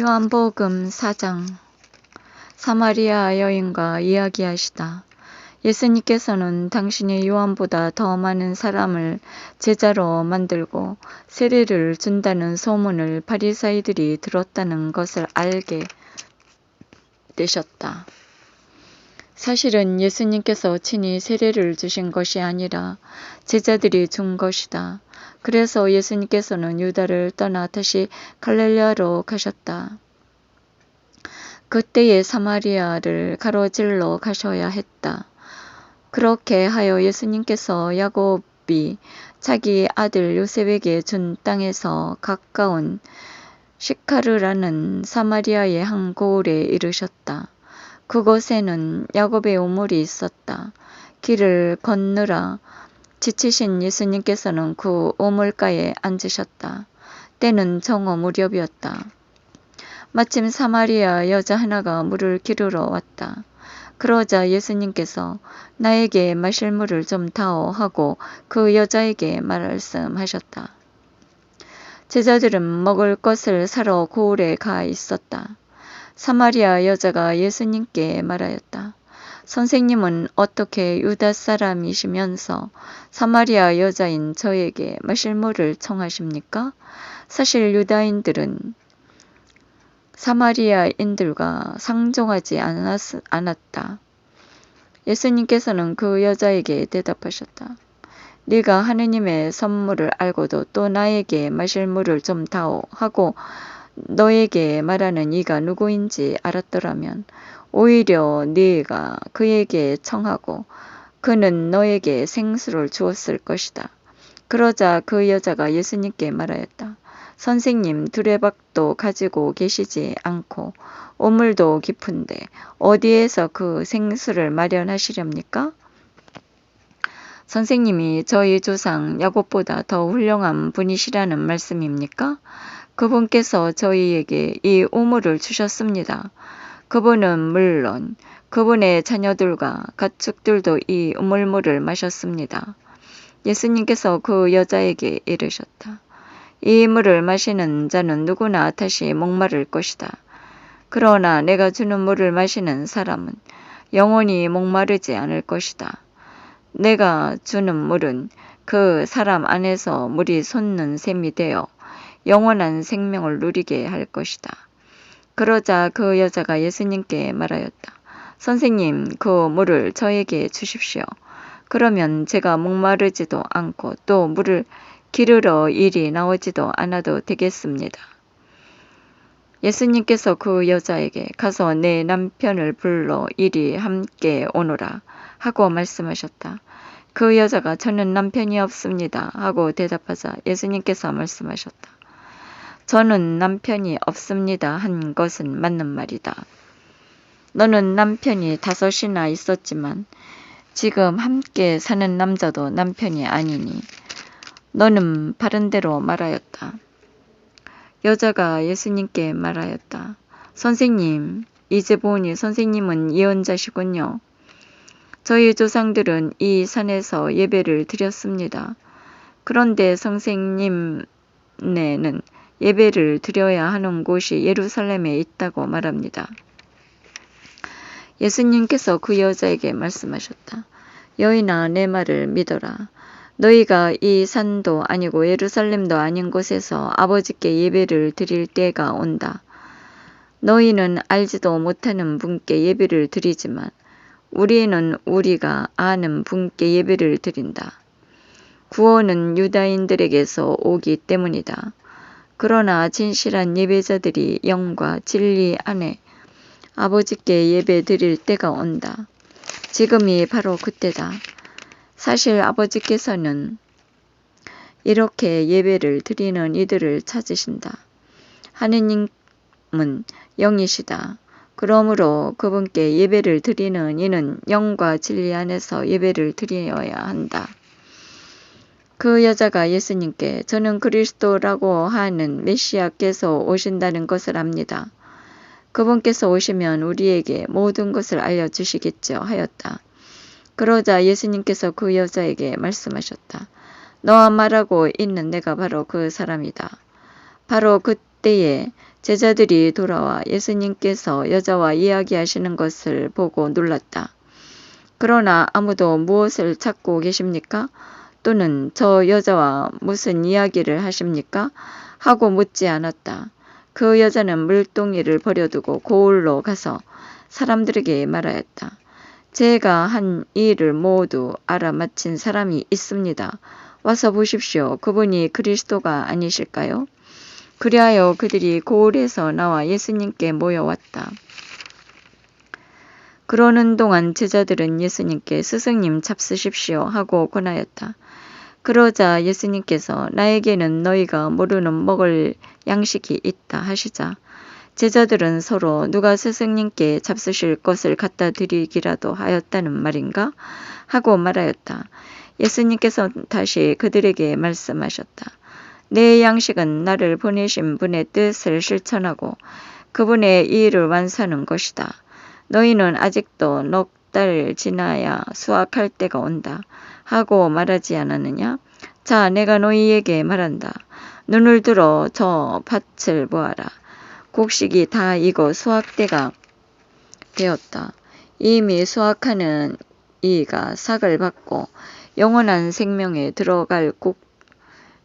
요한복음 4장 사마리아 여인과 이야기하시다. 예수님께서는 당신이 요한보다 더 많은 사람을 제자로 만들고 세례를 준다는 소문을 바리사이들이 들었다는 것을 알게 되셨다. 사실은 예수님께서 친히 세례를 주신 것이 아니라 제자들이 준 것이다. 그래서 예수님께서는 유다를 떠나 다시 갈릴리아로 가셨다. 그때에 사마리아를 가로질러 가셔야 했다. 그렇게 하여 예수님께서 야곱이 자기 아들 요셉에게 준 땅에서 가까운 시카르라는 사마리아의 한 고을에 이르셨다. 그곳에는 야곱의 우물이 있었다. 길을 건너라 지치신 예수님께서는 그 우물가에 앉으셨다. 때는 정오 무렵이었다. 마침 사마리아 여자 하나가 물을 기르러 왔다. 그러자 예수님께서 나에게 마실 물을 좀 다오 하고 그 여자에게 말씀하셨다. 제자들은 먹을 것을 사러 고을에 가 있었다. 사마리아 여자가 예수님께 말하였다. 선생님은 어떻게 유다 사람이시면서 사마리아 여자인 저에게 마실 물을 청하십니까? 사실 유다인들은 사마리아인들과 상종하지 않았, 않았다. 예수님께서는 그 여자에게 대답하셨다. 네가 하느님의 선물을 알고도 또 나에게 마실 물을 좀 다오 하고 너에게 말하는 이가 누구인지 알았더라면 오히려 네가 그에게 청하고 그는 너에게 생수를 주었을 것이다. 그러자 그 여자가 예수님께 말하였다. 선생님, 두레박도 가지고 계시지 않고 오물도 깊은데 어디에서 그 생수를 마련하시렵니까? 선생님이 저희 조상 야곱보다 더 훌륭한 분이시라는 말씀입니까? 그분께서 저희에게 이 우물을 주셨습니다. 그분은 물론 그분의 자녀들과 가축들도 이 우물물을 마셨습니다. 예수님께서 그 여자에게 이르셨다. 이 물을 마시는 자는 누구나 다시 목마를 것이다. 그러나 내가 주는 물을 마시는 사람은 영원히 목마르지 않을 것이다. 내가 주는 물은 그 사람 안에서 물이 솟는 샘이 되어 영원한 생명을 누리게 할 것이다. 그러자 그 여자가 예수님께 말하였다. 선생님, 그 물을 저에게 주십시오. 그러면 제가 목마르지도 않고 또 물을 기르러 일이 나오지도 않아도 되겠습니다. 예수님께서 그 여자에게 가서 내 남편을 불러 이리 함께 오너라 하고 말씀하셨다. 그 여자가 저는 남편이 없습니다 하고 대답하자 예수님께서 말씀하셨다. 저는 남편이 없습니다 한 것은 맞는 말이다. 너는 남편이 다섯이나 있었지만 지금 함께 사는 남자도 남편이 아니니 너는 바른대로 말하였다. 여자가 예수님께 말하였다. 선생님, 이제 보니 선생님은 예언자시군요. 저희 조상들은 이 산에서 예배를 드렸습니다. 그런데 선생님네는 예배를 드려야 하는 곳이 예루살렘에 있다고 말합니다. 예수님께서 그 여자에게 말씀하셨다. 여인아 내 말을 믿어라. 너희가 이 산도 아니고 예루살렘도 아닌 곳에서 아버지께 예배를 드릴 때가 온다. 너희는 알지도 못하는 분께 예배를 드리지만 우리는 우리가 아는 분께 예배를 드린다. 구원은 유다인들에게서 오기 때문이다. 그러나 진실한 예배자들이 영과 진리 안에 아버지께 예배 드릴 때가 온다. 지금이 바로 그때다. 사실 아버지께서는 이렇게 예배를 드리는 이들을 찾으신다. 하느님은 영이시다. 그러므로 그분께 예배를 드리는 이는 영과 진리 안에서 예배를 드려야 한다. 그 여자가 예수님께 저는 그리스도라고 하는 메시아께서 오신다는 것을 압니다. 그분께서 오시면 우리에게 모든 것을 알려주시겠죠 하였다. 그러자 예수님께서 그 여자에게 말씀하셨다. 너와 말하고 있는 내가 바로 그 사람이다. 바로 그 때에 제자들이 돌아와 예수님께서 여자와 이야기하시는 것을 보고 놀랐다. 그러나 아무도 무엇을 찾고 계십니까? 또는 저 여자와 무슨 이야기를 하십니까? 하고 묻지 않았다. 그 여자는 물동이를 버려두고 고을로 가서 사람들에게 말하였다. 제가 한 일을 모두 알아맞힌 사람이 있습니다. 와서 보십시오. 그분이 그리스도가 아니실까요? 그리하여 그들이 고을에서 나와 예수님께 모여왔다. 그러는 동안 제자들은 예수님께 스승님 잡수십시오 하고 권하였다. 그러자 예수님께서 나에게는 너희가 모르는 먹을 양식이 있다 하시자 제자들은 서로 누가 스승님께 잡수실 것을 갖다 드리기라도 하였다는 말인가 하고 말하였다. 예수님께서 다시 그들에게 말씀하셨다. 내 양식은 나를 보내신 분의 뜻을 실천하고 그분의 일을 완수하는 것이다. 너희는 아직도 넉 달 지나야 수확할 때가 온다. 하고 말하지 않았느냐? 자, 내가 너희에게 말한다. 눈을 들어 저 밭을 보아라. 곡식이 다 익어 수확 때가 되었다. 이미 수확하는 이가 삭을 받고 영원한 생명에 들어갈 곡,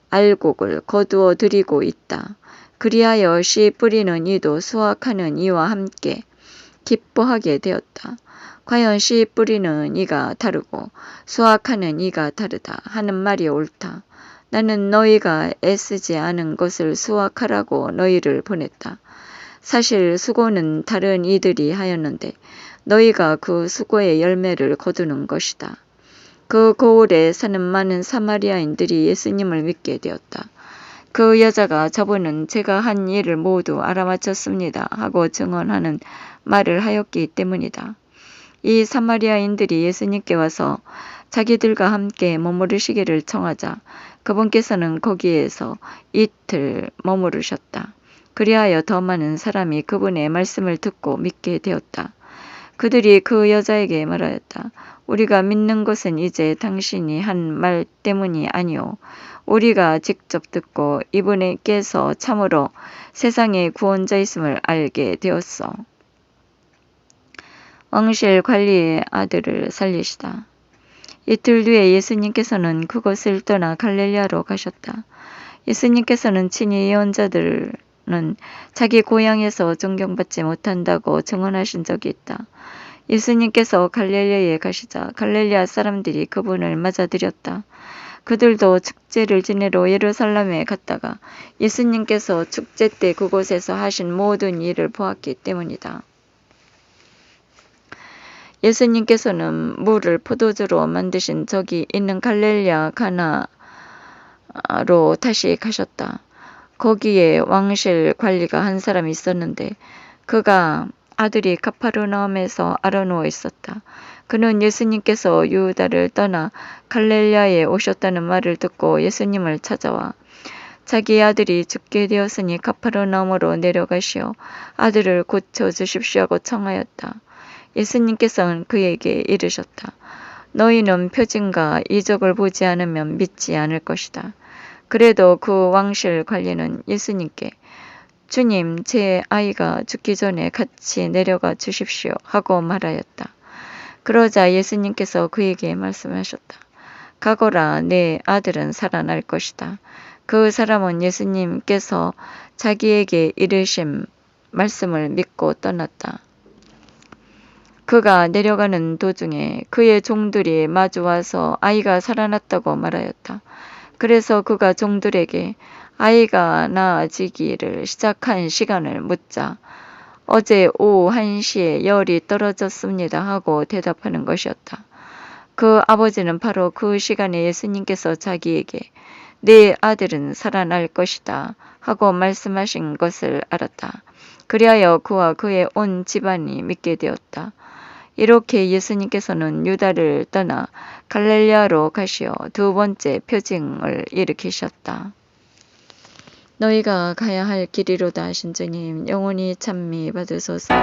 알곡을 거두어 드리고 있다. 그리하여 씨 뿌리는 이도 수확하는 이와 함께 기뻐하게 되었다. 과연 씨 뿌리는 이가 다르고 수확하는 이가 다르다 하는 말이 옳다. 나는 너희가 애쓰지 않은 것을 수확하라고 너희를 보냈다. 사실 수고는 다른 이들이 하였는데 너희가 그 수고의 열매를 거두는 것이다. 그 고을에 사는 많은 사마리아인들이 예수님을 믿게 되었다. 그 여자가 저분은 제가 한 일을 모두 알아맞혔습니다 하고 증언하는 말을 하였기 때문이다. 이 사마리아인들이 예수님께 와서 자기들과 함께 머무르시기를 청하자 그분께서는 거기에서 이틀 머무르셨다. 그리하여 더 많은 사람이 그분의 말씀을 듣고 믿게 되었다. 그들이 그 여자에게 말하였다. 우리가 믿는 것은 이제 당신이 한 말 때문이 아니오. 우리가 직접 듣고 이분께서 참으로 세상의 구원자이심을 알게 되었어. 왕실 관리의 아들을 살리시다. 이틀 뒤에 예수님께서는 그것을 떠나 갈릴리아로 가셨다. 예수님께서는 친히 예언자들은 자기 고향에서 존경받지 못한다고 증언하신 적이 있다. 예수님께서 갈릴리아에 가시자 갈릴리아 사람들이 그분을 맞아들였다. 그들도 축제를 지내러 예루살렘에 갔다가 예수님께서 축제 때 그곳에서 하신 모든 일을 보았기 때문이다. 예수님께서는 물을 포도주로 만드신 적이 있는 갈릴리아 가나로 다시 가셨다. 거기에 왕실 관리가 한 사람이 있었는데 그가 아들이 카파르나움에서 알아누워 있었다. 그는 예수님께서 유다를 떠나 갈릴리아에 오셨다는 말을 듣고 예수님을 찾아와 자기 아들이 죽게 되었으니 카파르나움으로 내려가시어 아들을 고쳐 주십시오 하고 청하였다. 예수님께서는 그에게 이르셨다. 너희는 표징과 이적을 보지 않으면 믿지 않을 것이다. 그래도 그 왕실 관리는 예수님께 주님, 제 아이가 죽기 전에 같이 내려가 주십시오 하고 말하였다. 그러자 예수님께서 그에게 말씀하셨다. 가거라, 내 아들은 살아날 것이다. 그 사람은 예수님께서 자기에게 이르신 말씀을 믿고 떠났다. 그가 내려가는 도중에 그의 종들이 마주와서 아이가 살아났다고 말하였다. 그래서 그가 종들에게 아이가 나아지기를 시작한 시간을 묻자 어제 오후 1시에 열이 떨어졌습니다 하고 대답하는 것이었다. 그 아버지는 바로 그 시간에 예수님께서 자기에게 네 아들은 살아날 것이다 하고 말씀하신 것을 알았다. 그리하여 그와 그의 온 집안이 믿게 되었다. 이렇게 예수님께서는 유다를 떠나 갈릴리아로 가시어 두 번째 표징을 일으키셨다. 너희가 가야 할 길이로다 하신 주님 영원히 찬미 받으소서.